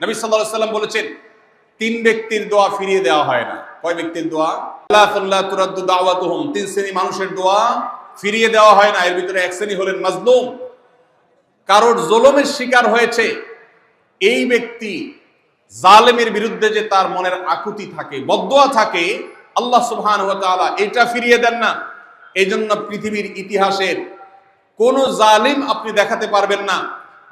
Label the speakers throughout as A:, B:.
A: নবী সাল্লাম বলেছেন, তিন ব্যক্তির দোয়া ফিরিয়ে দেওয়া হয় না। কয় ব্যক্তির দোয়া? তুরাদ্দু তিন শ্রেণি মানুষের দোয়া ফিরিয়ে দেওয়া হয় না। এর ভিতরে এক শ্রেণি হলেন মাজলুম। কারোর জলমের শিকার হয়েছে, এই ব্যক্তি জালেমের বিরুদ্ধে যে তার মনের আকুতি থাকে, বদোয়া থাকে, আল্লাহ তাআলা এটা ফিরিয়ে দেন না। এই জন্য পৃথিবীর ইতিহাসের কোন জালিম আপনি দেখাতে পারবেন না।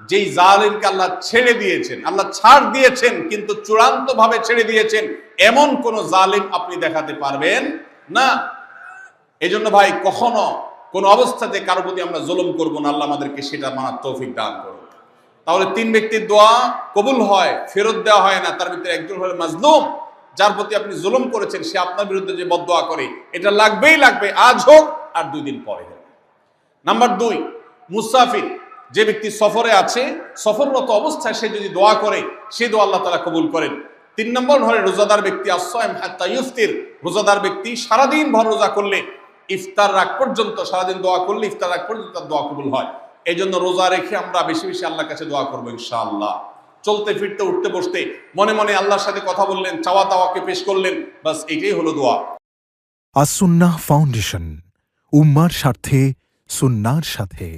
A: যেই জালিমকে আল্লাহ ছেড়ে দিয়েছেন, আল্লাহ ছাড় দিয়েছেন, কিন্তু চূড়ান্ত ভাবে ছেড়ে দিয়েছেন, এমন কোন জালিম আপনি দেখাতে পারবেন না। এই জন্য ভাই, কখনো কোন অবস্থাতে কারও প্রতি আমরা জুলুম করব না, আল্লাহ আমাদেরকে সেটা মানার তৌফিক দান করুন। তাহলে তিন ব্যক্তির দোয়া কবুল হয়, ফেরত দেওয়া হয় না, তার ভিতরে একজন হলো মাজলুম, যার প্রতি আপনি জুলুম করেছেন, সে আপনার বিরুদ্ধে যে বদদোয়া করে, এটা লাগবেই লাগবে, আজ হোক আর দুই দিন পরে নাম্বার দুই, মুসাফির। যে ব্যক্তি সফরে আছে, সফররত অবস্থায় সে যদি দোয়া করে, সে দোয়া আল্লাহ তালা কবুল করেন। তিন নম্বর ঘরে রোজাদার ব্যক্তি আশ্রয় হাত্তা রোজাদার ব্যক্তি সারাদিন ভর রোজা করলে ইফতার রাগ পর্যন্ত, সারাদিন দোয়া করলে ইফতার রাগ পর্যন্ত তার দোয়া কবুল হয়। এই জন্য রোজা রেখে আমরা বেশি বেশি আল্লাহর কাছে দোয়া করব ইনশাআল্লাহ। চলতে ফিরতে উঠতে বসতে মনে মনে আল্লাহর সাথে কথা বললেন চাওয়া তাওয়াকে পেশ করলেন বাস এটাই হলো দোয়া।
B: আসুন্নাহ ফাউন্ডেশন, উম্মার স্বার্থে, সুন্নার সাথে।